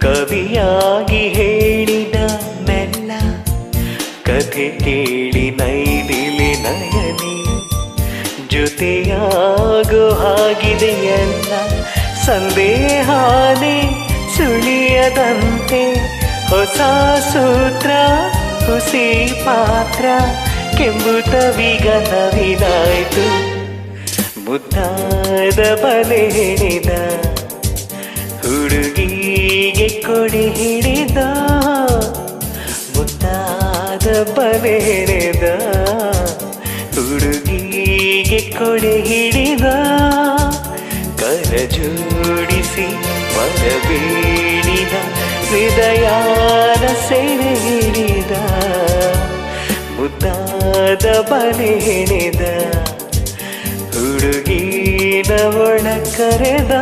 ಕವಿಯಾಗಿ ಹೇಳಿದ ಮೆಲ್ಲ ಕಥೆ ಕೇಳಿ ನೈದಿಲಿ ನಯನಿ. ಜೊತೆಯಾಗೋ ಹಾಗಿದೆಯಲ್ಲ ಸಂದೇಹಾನೆ ಸುಳಿಯದಂತೆ. ಹೊಸ ಸೂತ್ರ, ಹುಸಿ ಪಾತ್ರ ಕೆಂಬುತ್ತವೀಗ ನವಿಲಾಯ್ತು ಮುದ್ದಾದ ಬಲೆ ಹಿಡಿದ ಹುಡುಗಿಗೆ ಕೊಡಿ ಹಿಡಿದ, ಮುತ್ತಾದ ಹಿಡಿದ ಹುಡುಗಿಗೆ ಕೊಡಿ ಹಿಡಿದ, ಕರ ಜೋಡಿಸಿ ಬರಬೇಡಿದ ಹೃದಯಾನ ಸೆರೆ ಹಿಡಿದ. ಮುದ್ದಾದ ಬಲೆ ಹಿಡಿದ ಹುಡುಗಿನ ಒಣ ಕರೆದ.